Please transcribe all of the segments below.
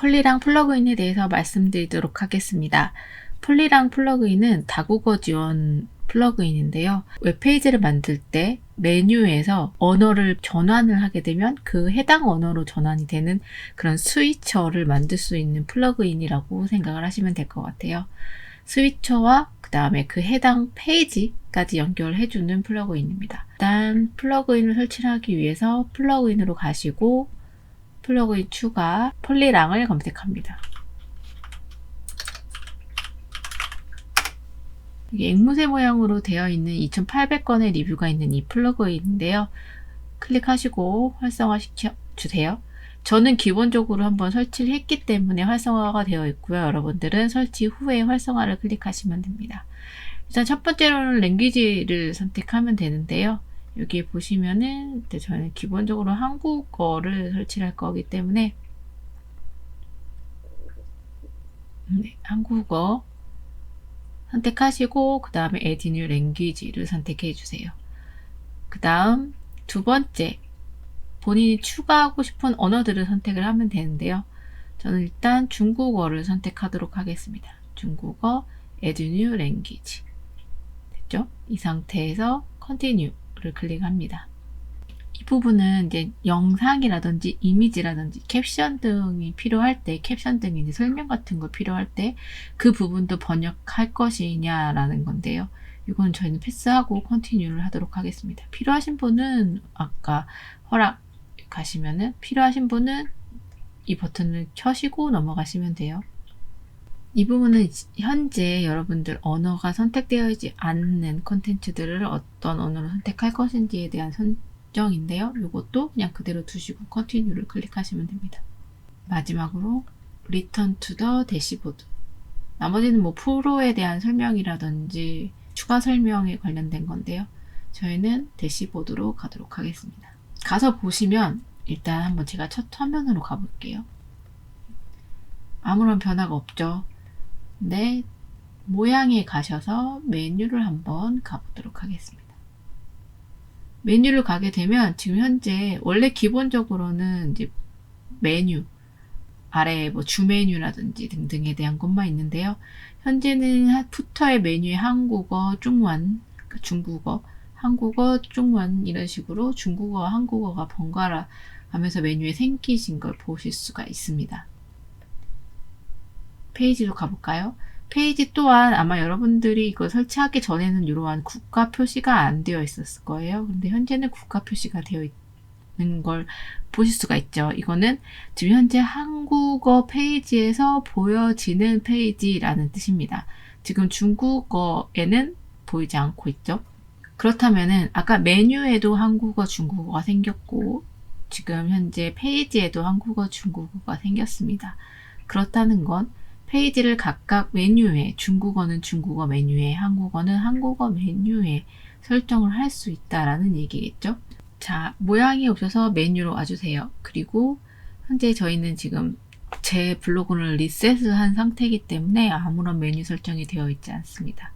폴리랑 플러그인에 대해서 말씀드리도록 하겠습니다. 폴리랑 플러그인은 다국어 지원 플러그인인데요. 웹페이지를 만들 때 메뉴에서 언어를 전환을 하게 되면 그 해당 언어로 전환이 되는 그런 스위처를 만들 수 있는 플러그인이라고 생각을 하시면 될 것 같아요. 스위처와 그 다음에 그 해당 페이지까지 연결해주는 플러그인입니다. 일단 플러그인을 설치하기 위해서 플러그인으로 가시고 플러그인 추가 폴리랑을 검색합니다. 이게 앵무새 모양으로 되어 있는 2800건의 리뷰가 있는 이 플러그인인데요. 클릭하시고 활성화 시켜 주세요. 저는 기본적으로 한번 설치를 했기 때문에 활성화가 되어 있고요. 여러분들은 설치 후에 활성화를 클릭하시면 됩니다. 일단 첫 번째로는 랭귀지를 선택하면 되는데요. 여기 보시면은 저는 기본적으로 한국어를 설치를 할 거기 때문에 네, 한국어 선택하시고 그 다음에 Add New Language를 선택해 주세요. 그 다음 두 번째 본인이 추가하고 싶은 언어들을 선택을 하면 되는데요. 저는 일단 중국어를 선택하도록 하겠습니다. 중국어 Add New Language 됐죠? 이 상태에서 Continue 를 클릭합니다. 이 부분은 이제 영상이라든지 이미지라든지 캡션 등이 필요할 때 캡션 등이 이제 설명 같은 거 필요할 때 그 부분도 번역할 것이냐라는 건데요. 이건 저희는 패스하고 컨티뉴를 하도록 하겠습니다. 필요하신 분은 아까 허락 가시면은 필요하신 분은 이 버튼을 켜시고 넘어가시면 돼요. 이 부분은 현재 여러분들 언어가 선택되어 있지 않는 콘텐츠들을 어떤 언어로 선택할 것인지에 대한 설정인데요. 이것도 그냥 그대로 두시고 컨티뉴를 클릭하시면 됩니다. 마지막으로 Return to the Dashboard 나머지는 뭐 프로에 대한 설명이라든지 추가 설명에 관련된 건데요. 저희는 대시보드로 가도록 하겠습니다. 가서 보시면 일단 한번 제가 첫 화면으로 가볼게요. 아무런 변화가 없죠. 네, 모양에 가셔서 메뉴를 한번 가보도록 하겠습니다. 메뉴를 가게 되면 지금 현재 원래 기본적으로는 이제 메뉴 아래 뭐 주메뉴라든지 등등에 대한 것만 있는데요. 현재는 푸터의 메뉴에 한국어, 중원, 그러니까 중국어, 한국어, 중원 이런 식으로 중국어와 한국어가 번갈아 가면서 메뉴에 생기신 걸 보실 수가 있습니다. 페이지로 가볼까요? 페이지 또한 아마 여러분들이 이거 설치하기 전에는 이러한 국가 표시가 안 되어 있었을 거예요. 근데 현재는 국가 표시가 되어 있는 걸 보실 수가 있죠. 이거는 지금 현재 한국어 페이지에서 보여지는 페이지라는 뜻입니다. 지금 중국어에는 보이지 않고 있죠. 그렇다면은 아까 메뉴에도 한국어, 중국어가 생겼고 지금 현재 페이지에도 한국어, 중국어가 생겼습니다. 그렇다는 건 페이지를 각각 메뉴에 중국어는 중국어 메뉴에 한국어는 한국어 메뉴에 설정을 할 수 있다라는 얘기겠죠. 자, 모양이 없어서 메뉴로 와주세요. 그리고 현재 저희는 지금 제 블로그를 리셋을 한 상태이기 때문에 아무런 메뉴 설정이 되어 있지 않습니다.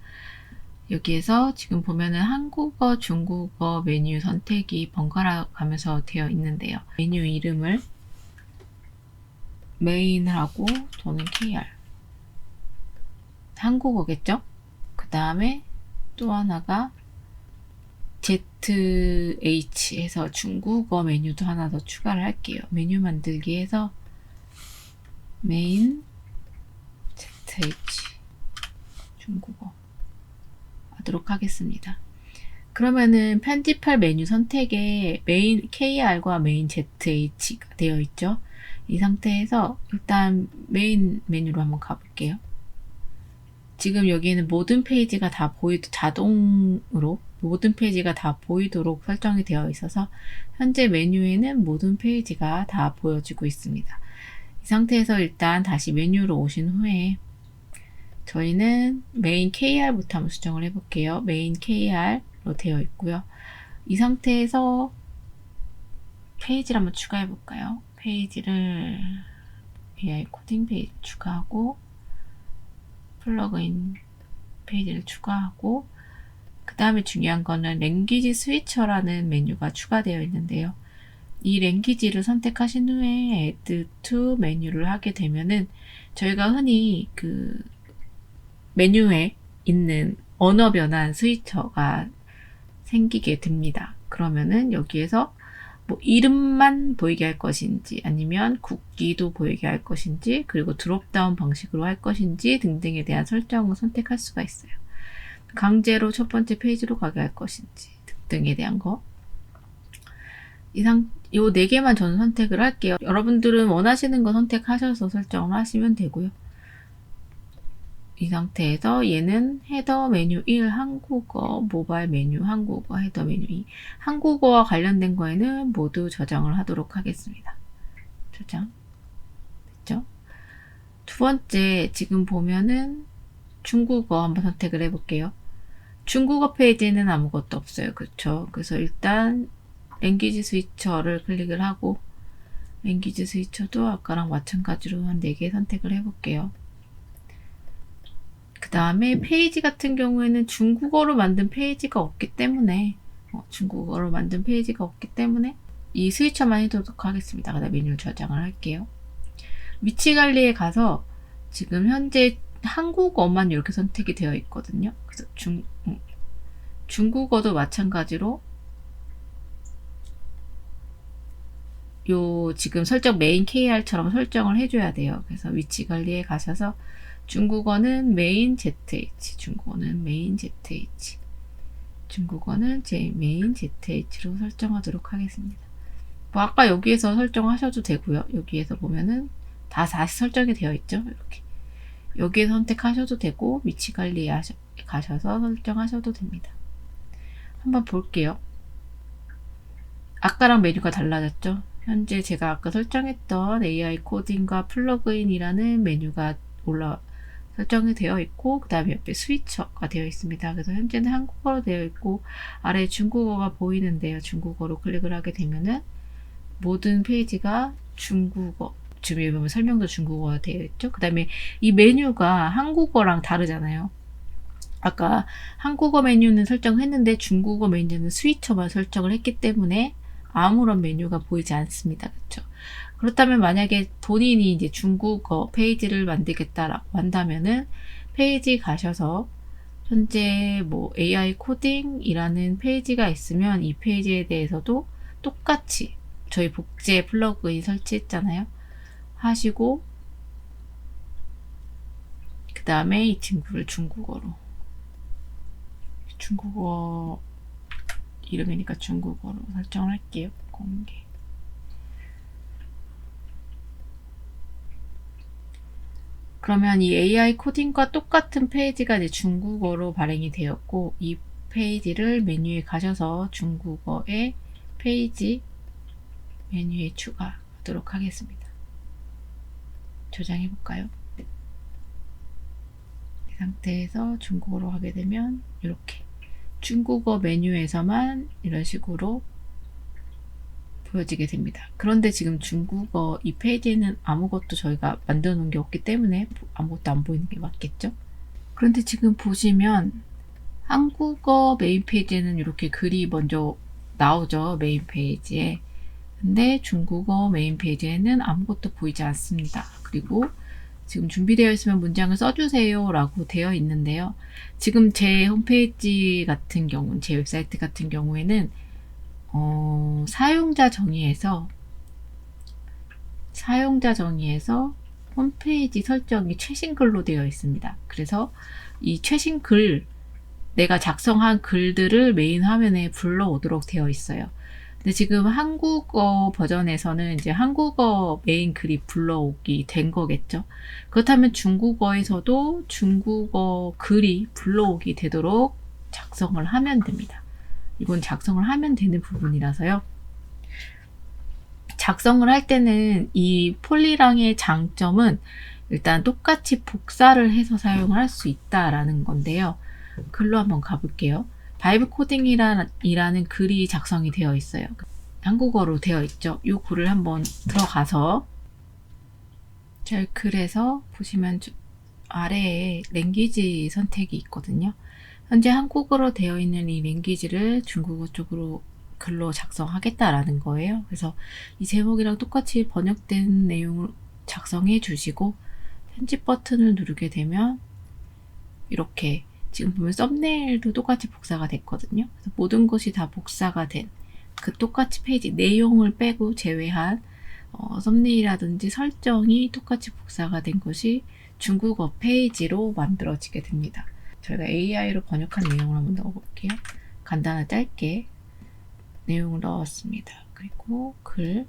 여기에서 지금 보면은 한국어, 중국어 메뉴 선택이 번갈아 가면서 되어 있는데요. 메뉴 이름을 메인하고 저는 KR 한국어겠죠? 그 다음에 또 하나가 ZH 해서 중국어 메뉴도 하나 더 추가를 할게요. 메뉴 만들기 해서 메인 ZH 중국어 하도록 하겠습니다. 그러면은 편집할 메뉴 선택에 메인 KR과 메인 ZH가 되어 있죠. 이 상태에서 일단 메인 메뉴로 한번 가볼게요. 지금 여기에는 모든 페이지가 다 보이 자동으로 모든 페이지가 다 보이도록 설정이 되어 있어서 현재 메뉴에는 모든 페이지가 다 보여지고 있습니다. 이 상태에서 일단 다시 메뉴로 오신 후에 저희는 메인 KR부터 한번 수정을 해볼게요. 메인 KR로 되어 있고요. 이 상태에서 페이지를 한번 추가해 볼까요? 페이지를 AI 코딩 페이지 추가하고 플러그인 페이지를 추가하고 그 다음에 중요한 거는 랭귀지 스위처라는 메뉴가 추가되어 있는데요. 이 랭귀지를 선택하신 후에 Add to 메뉴를 하게 되면은 저희가 흔히 그 메뉴에 있는 언어 변환 스위처가 생기게 됩니다. 그러면은 여기에서 뭐 이름만 보이게 할 것인지 아니면 국기도 보이게 할 것인지 그리고 드롭다운 방식으로 할 것인지 등등에 대한 설정을 선택할 수가 있어요. 강제로 첫 번째 페이지로 가게 할 것인지 등등에 대한 거. 이상 요 네 개만 저는 선택을 할게요. 여러분들은 원하시는 거 선택하셔서 설정을 하시면 되고요. 이 상태에서 얘는 헤더 메뉴 1 한국어, 모바일 메뉴 한국어, 헤더 메뉴 2 한국어와 관련된 거에는 모두 저장을 하도록 하겠습니다. 저장. 됐죠? 두 번째 지금 보면은 중국어 한번 선택을 해볼게요. 중국어 페이지에는 아무것도 없어요. 그렇죠? 그래서 일단 랭귀지 스위처를 클릭을 하고 랭귀지 스위처도 아까랑 마찬가지로 한 4개 선택을 해볼게요. 그 다음에 페이지 같은 경우에는 중국어로 만든 페이지가 없기 때문에 어, 중국어로 만든 페이지가 없기 때문에 이 스위처만 해도록 하겠습니다. 그다음 메뉴 저장을 할게요. 위치 관리에 가서 지금 현재 한국어만 이렇게 선택이 되어 있거든요. 그래서 중, 음, 중국어도 마찬가지로 요 지금 설정 메인 KR처럼 설정을 해줘야 돼요. 그래서 위치 관리에 가셔서 중국어는 메인 ZH, 중국어는 메인 ZH, 중국어는 제 메인 ZH로 설정하도록 하겠습니다. 뭐 아까 여기에서 설정하셔도 되고요. 여기에서 보면은 다 다시 설정이 되어 있죠. 이렇게 여기에 선택하셔도 되고 위치 관리에 하셔, 가셔서 설정하셔도 됩니다. 한번 볼게요. 아까랑 메뉴가 달라졌죠. 현재 제가 아까 설정했던 AI 코딩과 플러그인이라는 메뉴가 올라 설정이 되어 있고 그 다음에 옆에 스위처가 되어 있습니다. 그래서 현재는 한국어로 되어 있고 아래 중국어가 보이는데요. 중국어로 클릭을 하게 되면은 모든 페이지가 중국어 여기 보면 설명도 중국어가 되어 있죠. 그 다음에 이 메뉴가 한국어랑 다르잖아요. 아까 한국어 메뉴는 설정했는데 중국어 메뉴는 스위처만 설정을 했기 때문에 아무런 메뉴가 보이지 않습니다. 그렇죠? 그렇다면 만약에 본인이 이제 중국어 페이지를 만들겠다라고 한다면은 페이지 가셔서 현재 뭐 AI 코딩이라는 페이지가 있으면 이 페이지에 대해서도 똑같이 저희 복제 플러그인 설치했잖아요. 하시고 그 다음에 이 친구를 중국어로 중국어 이름이니까 중국어로 설정을 할게요. 공개 그러면 이 AI 코딩과 똑같은 페이지가 이제 중국어로 발행이 되었고 이 페이지를 메뉴에 가셔서 중국어의 페이지 메뉴에 추가하도록 하겠습니다. 저장해 볼까요? 이 상태에서 중국어로 하게 되면 이렇게 중국어 메뉴에서만 이런 식으로 보여지게 됩니다. 그런데 지금 중국어 이 페이지에는 아무것도 저희가 만들어 놓은 게 없기 때문에 아무것도 안 보이는 게 맞겠죠? 그런데 지금 보시면 한국어 메인 페이지에는 이렇게 글이 먼저 나오죠. 메인 페이지에. 근데 중국어 메인 페이지에는 아무것도 보이지 않습니다. 그리고 지금 준비되어 있으면 문장을 써주세요 라고 되어 있는데요. 지금 제 홈페이지 같은 경우, 제 웹사이트 같은 경우에는 어, 사용자 정의에서 사용자 정의에서 홈페이지 설정이 최신 글로 되어 있습니다. 그래서 이 최신 글 내가 작성한 글들을 메인 화면에 불러오도록 되어 있어요. 근데 지금 한국어 버전에서는 이제 한국어 메인 글이 불러오기 된 거겠죠. 그렇다면 중국어에서도 중국어 글이 불러오기 되도록 작성을 하면 됩니다. 이건 작성을 하면 되는 부분이라서요. 작성을 할 때는 이 폴리랑의 장점은 일단 똑같이 복사를 해서 사용을 할 수 있다라는 건데요. 글로 한번 가볼게요. 바이브 코딩이라는 글이 작성이 되어 있어요. 한국어로 되어 있죠. 이 글을 한번 들어가서 저 글에서 보시면 아래에 랭귀지 선택이 있거든요. 현재 한국어로 되어 있는 이 랭귀지를 중국어 쪽으로 글로 작성하겠다라는 거예요. 그래서 이 제목이랑 똑같이 번역된 내용을 작성해 주시고 편집 버튼을 누르게 되면 이렇게 지금 보면 썸네일도 똑같이 복사가 됐거든요. 모든 것이 다 복사가 된 그 똑같이 페이지 내용을 빼고 제외한 어, 썸네일이라든지 설정이 똑같이 복사가 된 것이 중국어 페이지로 만들어지게 됩니다. 저희가 AI로 번역한 내용을 한번 넣어볼게요. 간단하게 짧게 내용을 넣었습니다. 그리고 글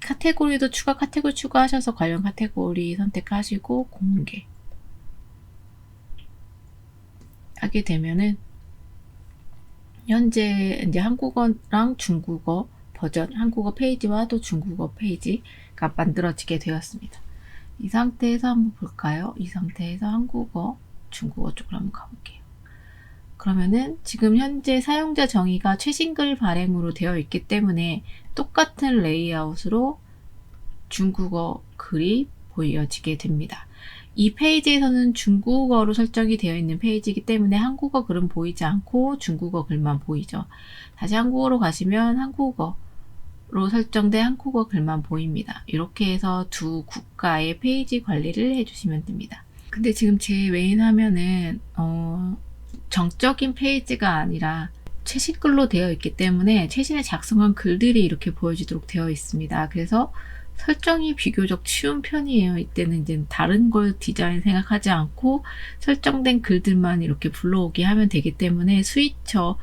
카테고리도 추가 카테고리 추가하셔서 관련 카테고리 선택하시고 공개 하게 되면은 현재 이제 한국어랑 중국어 버전 한국어 페이지와 또 중국어 페이지가 만들어지게 되었습니다. 이 상태에서 한번 볼까요? 이 상태에서 한국어, 중국어 쪽으로 한번 가볼게요. 그러면은 지금 현재 사용자 정의가 최신 글 발행으로 되어 있기 때문에 똑같은 레이아웃으로 중국어 글이 보여지게 됩니다. 이 페이지에서는 중국어로 설정이 되어 있는 페이지이기 때문에 한국어 글은 보이지 않고 중국어 글만 보이죠. 다시 한국어로 가시면 한국어로 설정된 한국어 글만 보입니다. 이렇게 해서 두 국가의 페이지 관리를 해주시면 됩니다. 근데 지금 제 메인 화면은 어, 정적인 페이지가 아니라 최신 글로 되어 있기 때문에 최신에 작성한 글들이 이렇게 보여지도록 되어 있습니다. 그래서 설정이 비교적 쉬운 편이에요. 이때는 이제 다른 걸 디자인 생각하지 않고 설정된 글들만 이렇게 불러오게 하면 되기 때문에 스위처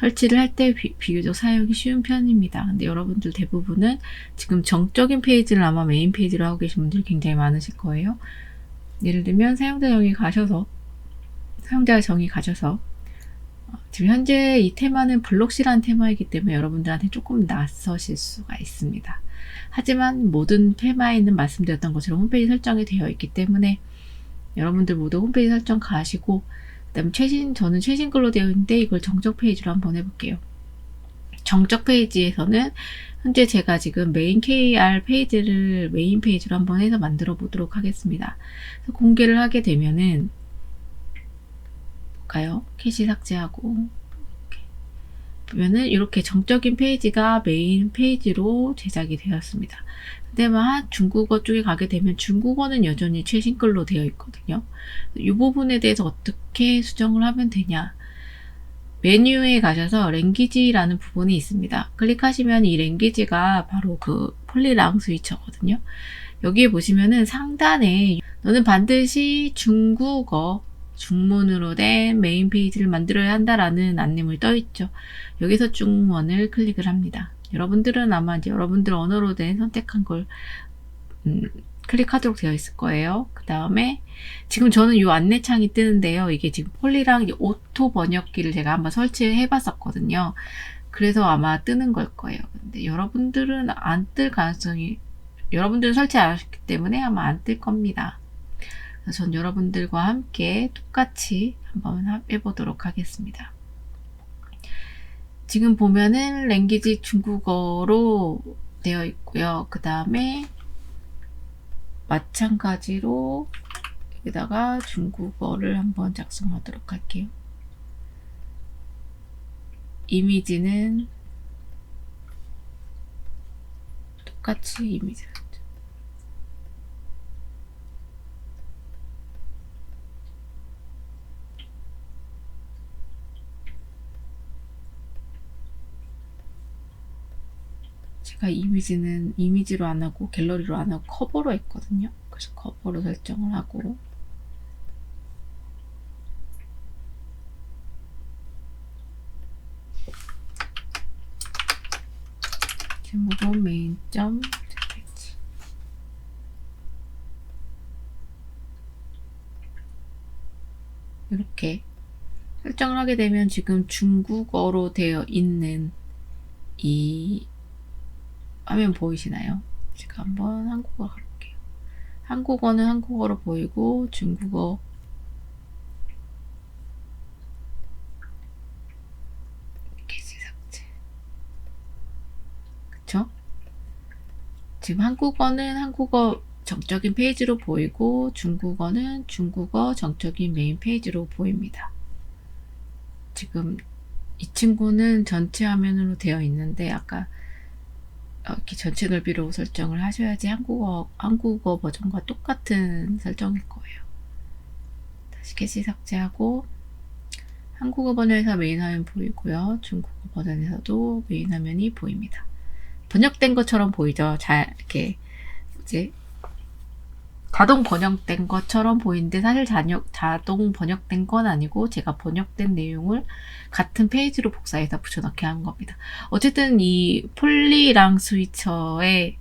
설치를 할 때 비교적 사용이 쉬운 편입니다. 근데 여러분들 대부분은 지금 정적인 페이지를 아마 메인 페이지로 하고 계신 분들이 굉장히 많으실 거예요. 예를 들면 사용자 정의 가셔서 사용자 정의 가셔서 어, 지금 현재 이 테마는 블록시라는 테마이기 때문에 여러분들한테 조금 낯서실 수가 있습니다. 하지만 모든 테마에 있는 말씀드렸던 것처럼 홈페이지 설정이 되어 있기 때문에 여러분들 모두 홈페이지 설정 가시고 그다음 최신 저는 최신 글로 되어 있는데 이걸 정적 페이지로 한번 해볼게요. 정적 페이지에서는 현재 제가 지금 메인 KR 페이지를 메인 페이지로 한번 해서 만들어 보도록 하겠습니다. 공개를 하게 되면은 볼까요? 캐시 삭제하고 보면은 이렇게 정적인 페이지가 메인 페이지로 제작이 되었습니다. 근데 막 중국어 쪽에 가게 되면 중국어는 여전히 최신 글로 되어 있거든요. 이 부분에 대해서 어떻게 수정을 하면 되냐? 메뉴에 가셔서 랭귀지라는 부분이 있습니다. 클릭하시면 이 랭귀지가 바로 그 폴리랑 스위처거든요. 여기에 보시면은 상단에 너는 반드시 중국어 중문으로 된 메인 페이지를 만들어야 한다라는 안내물이 떠 있죠. 여기서 중원을 클릭을 합니다. 여러분들은 아마 이제 여러분들 언어로 된 선택한 걸 음, 클릭하도록 되어 있을 거예요. 그 다음에 지금 저는 이 안내창이 뜨는데요. 이게 지금 폴리랑 오토 번역기를 제가 한번 설치해 봤었거든요. 그래서 아마 뜨는 걸 거예요. 근데 여러분들은 안 뜰 가능성이 여러분들은 설치 안 하셨기 때문에 아마 안 뜰 겁니다. 전 여러분들과 함께 똑같이 한번 해보도록 하겠습니다. 지금 보면은 랭귀지 중국어로 되어 있고요. 그 다음에 마찬가지로 여기다가 중국어를 한번 작성하도록 할게요. 이미지는 똑같이 이미지를 제가 이미지는 이미지로 안 하고 갤러리로 안 하고 커버로 했거든요. 그래서 커버로 설정을 하고 제목은 메인점 이렇게 설정을 하게 되면 지금 중국어로 되어 있는 이 화면 보이시나요? 제가 한번 한국어 가볼게요. 한국어는 한국어로 보이고 중국어 게시 삭제 그쵸? 지금 한국어는 한국어 정적인 페이지로 보이고 중국어는 중국어 정적인 메인 페이지로 보입니다. 지금 이 친구는 전체 화면으로 되어 있는데 아까 이렇게 전체 넓이로 설정을 하셔야지 한국어 한국어 버전과 똑같은 설정일 거예요. 다시 캐시 삭제하고 한국어 버전에서 메인 화면 보이고요. 중국어 버전에서도 메인 화면이 보입니다. 번역된 것처럼 보이죠. 잘 이렇게 이제 자동 번역된 것처럼 보이는데 사실 자녀, 자동 번역된 건 아니고 제가 번역된 내용을 같은 페이지로 복사해서 붙여넣기 한 겁니다. 어쨌든 이 폴리랑 스위처의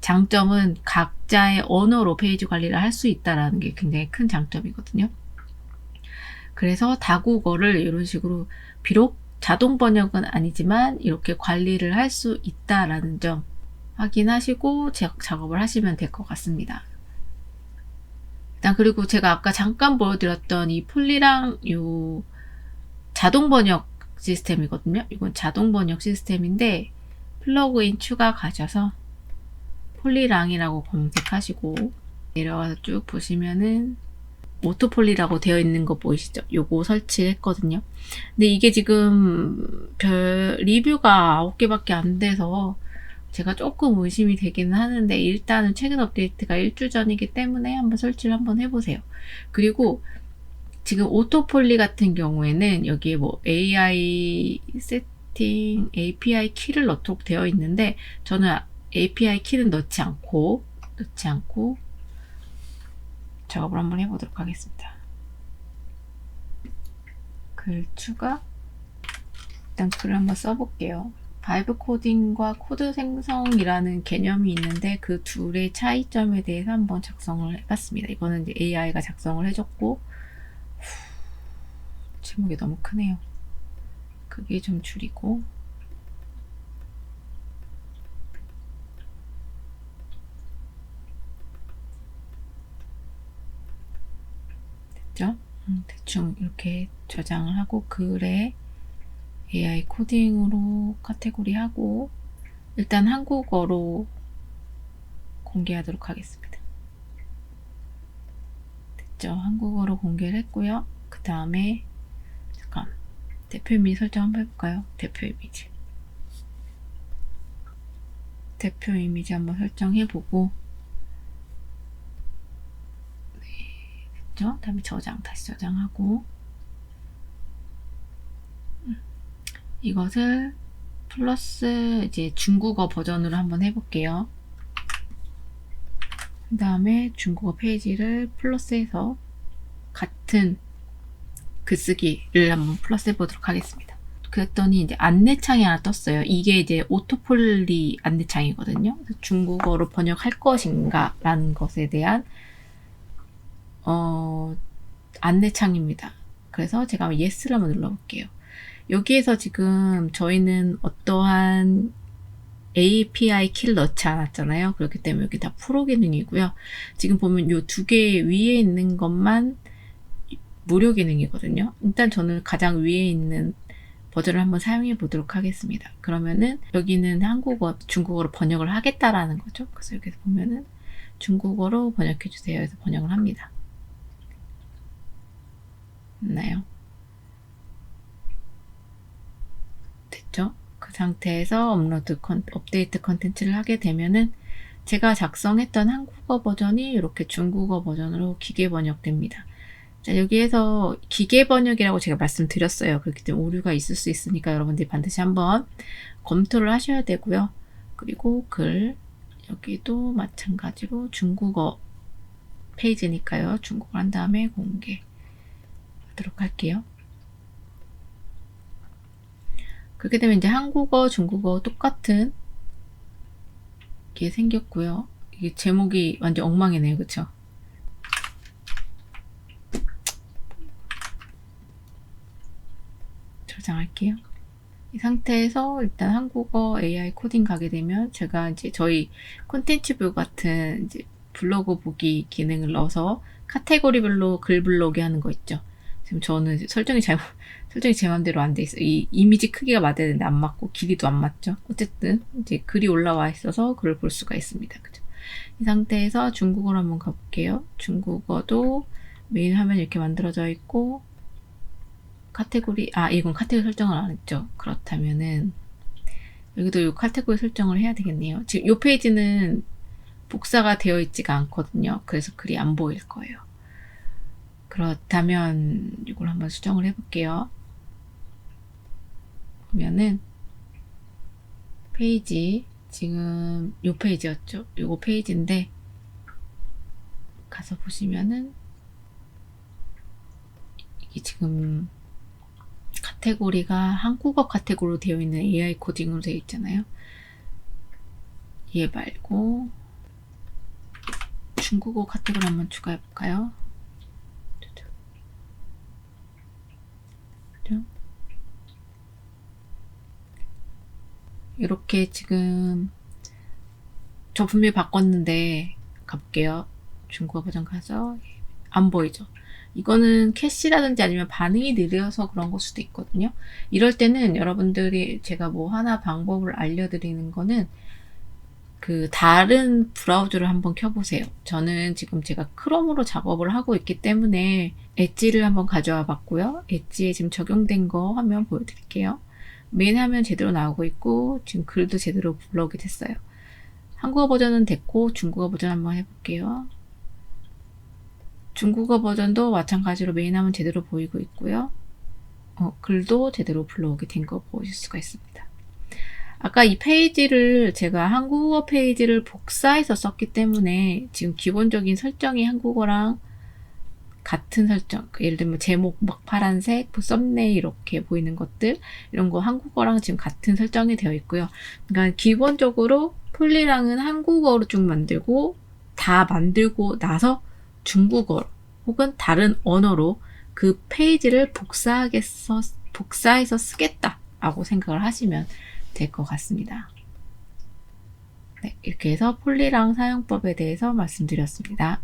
장점은 각자의 언어로 페이지 관리를 할 수 있다라는 게 굉장히 큰 장점이거든요. 그래서 다국어를 이런 식으로 비록 자동 번역은 아니지만 이렇게 관리를 할 수 있다라는 점 확인하시고 작업을 하시면 될 것 같습니다. 일단 그리고 제가 아까 잠깐 보여드렸던 이 폴리랑 요 자동 번역 시스템이거든요. 이건 자동 번역 시스템인데 플러그인 추가 가셔서 폴리랑이라고 검색하시고 내려와서 쭉 보시면은 오토폴리라고 되어 있는 거 보이시죠? 요거 설치했거든요. 근데 이게 지금 별 리뷰가 9개밖에 안 돼서 제가 조금 의심이 되기는 하는데 일단은 최근 업데이트가 일주 전이기 때문에 한번 설치를 한번 해보세요. 그리고 지금 오토폴리 같은 경우에는 여기에 뭐 AI 세팅, API 키를 넣도록 되어 있는데 저는 API 키는 넣지 않고 넣지 않고 작업을 한번 해보도록 하겠습니다. 글 추가 일단 글을 한번 써볼게요. 바이브 코딩과 코드 생성이라는 개념이 있는데 그 둘의 차이점에 대해서 한번 작성을 해봤습니다. 이거는 이제 AI가 작성을 해줬고 후, 제목이 너무 크네요. 크기 좀 줄이고 됐죠? 음, 대충 이렇게 저장을 하고 글에 AI 코딩으로 카테고리 하고 일단 한국어로 공개하도록 하겠습니다. 됐죠? 한국어로 공개를 했고요. 그 다음에 잠깐 대표 이미지 설정 한번 해볼까요? 대표 이미지 대표 이미지 한번 설정해보고 네, 됐죠? 다음에 저장 다시 저장하고 이것을 플러스 이제 중국어 버전으로 한번 해볼게요. 그 다음에 중국어 페이지를 플러스해서 같은 글쓰기를 한번 플러스 해 보도록 하겠습니다. 그랬더니 이제 안내창이 하나 떴어요. 이게 이제 오토폴리 안내창이거든요. 중국어로 번역할 것인가 라는 것에 대한 어, 안내창입니다. 그래서 제가 yes를 한번 눌러볼게요. 여기에서 지금 저희는 어떠한 API 키를 넣지 않았잖아요. 그렇기 때문에 여기 다 프로 기능이고요. 지금 보면 이 두 개 위에 있는 것만 무료 기능이거든요. 일단 저는 가장 위에 있는 버전을 한번 사용해 보도록 하겠습니다. 그러면은 여기는 한국어, 중국어로 번역을 하겠다라는 거죠. 그래서 여기서 보면은 중국어로 번역해 주세요. 해서 번역을 합니다. 있나요? 됐죠? 그 상태에서 업로드 컨, 업데이트 컨텐츠를 하게 되면은 제가 작성했던 한국어 버전이 이렇게 중국어 버전으로 기계 번역됩니다. 자, 여기에서 기계 번역이라고 제가 말씀드렸어요. 그렇기 때문에 오류가 있을 수 있으니까 여러분들이 반드시 한번 검토를 하셔야 되고요. 그리고 글, 여기도 마찬가지로 중국어 페이지니까요. 중국어 한 다음에 공개 하도록 할게요. 그렇게 되면 이제 한국어, 중국어 똑같은 게 생겼고요. 이게 제목이 완전 엉망이네요. 그쵸? 저장할게요. 이 상태에서 일단 한국어 AI 코딩 가게 되면 제가 이제 저희 콘텐츠 뷰 같은 이제 블로그 보기 기능을 넣어서 카테고리별로 글 블로그 하는 거 있죠. 지금 저는 설정이 잘못 설정이 제 맘대로 안 돼 있어요. 이 이미지 크기가 맞아야 되는데 안 맞고 길이도 안 맞죠. 어쨌든 이제 글이 올라와 있어서 글을 볼 수가 있습니다. 그죠? 이 상태에서 중국어로 한번 가볼게요. 중국어도 메인 화면 이렇게 만들어져 있고 카테고리, 아, 이건 카테고리 설정을 안 했죠. 그렇다면은, 여기도 이 카테고리 설정을 해야 되겠네요. 지금 이 페이지는 복사가 되어 있지가 않거든요. 그래서 글이 안 보일 거예요. 그렇다면, 이걸 한번 수정을 해볼게요. 보면은, 페이지, 지금 요 페이지였죠. 요거 페이지인데, 가서 보시면은, 이게 지금 카테고리가 한국어 카테고리로 되어 있는 AI 코딩으로 되어 있잖아요. 얘 말고 중국어 카테고리 한번 추가해 볼까요? 이렇게 지금 저 분명히 바꿨는데 가볼게요. 중국어 버전 가서 안 보이죠? 이거는 캐시라든지 아니면 반응이 느려서 그런 걸 수도 있거든요. 이럴 때는 여러분들이 제가 뭐 하나 방법을 알려드리는 거는 그 다른 브라우저를 한번 켜보세요. 저는 지금 제가 크롬으로 작업을 하고 있기 때문에 엣지를 한번 가져와 봤고요. 엣지에 지금 적용된 거 화면 보여드릴게요. 메인 화면 제대로 나오고 있고 지금 글도 제대로 불러오게 됐어요. 한국어 버전은 됐고 중국어 버전 한번 해볼게요. 중국어 버전도 마찬가지로 메인 화면 제대로 보이고 있고요. 어, 글도 제대로 불러오게 된 거 보실 수가 있습니다. 아까 이 페이지를 제가 한국어 페이지를 복사해서 썼기 때문에 지금 기본적인 설정이 한국어랑 같은 설정. 그 예를 들면 제목 막 파란색, 뭐 썸네일 이렇게 보이는 것들 이런 거 한국어랑 지금 같은 설정이 되어 있고요. 그러니까 기본적으로 폴리랑은 한국어로 쭉 만들고 다 만들고 나서 중국어 혹은 다른 언어로 그 페이지를 복사하겠어, 복사해서 쓰겠다라고 생각을 하시면 될 것 같습니다. 네, 이렇게 해서 폴리랑 사용법에 대해서 말씀드렸습니다.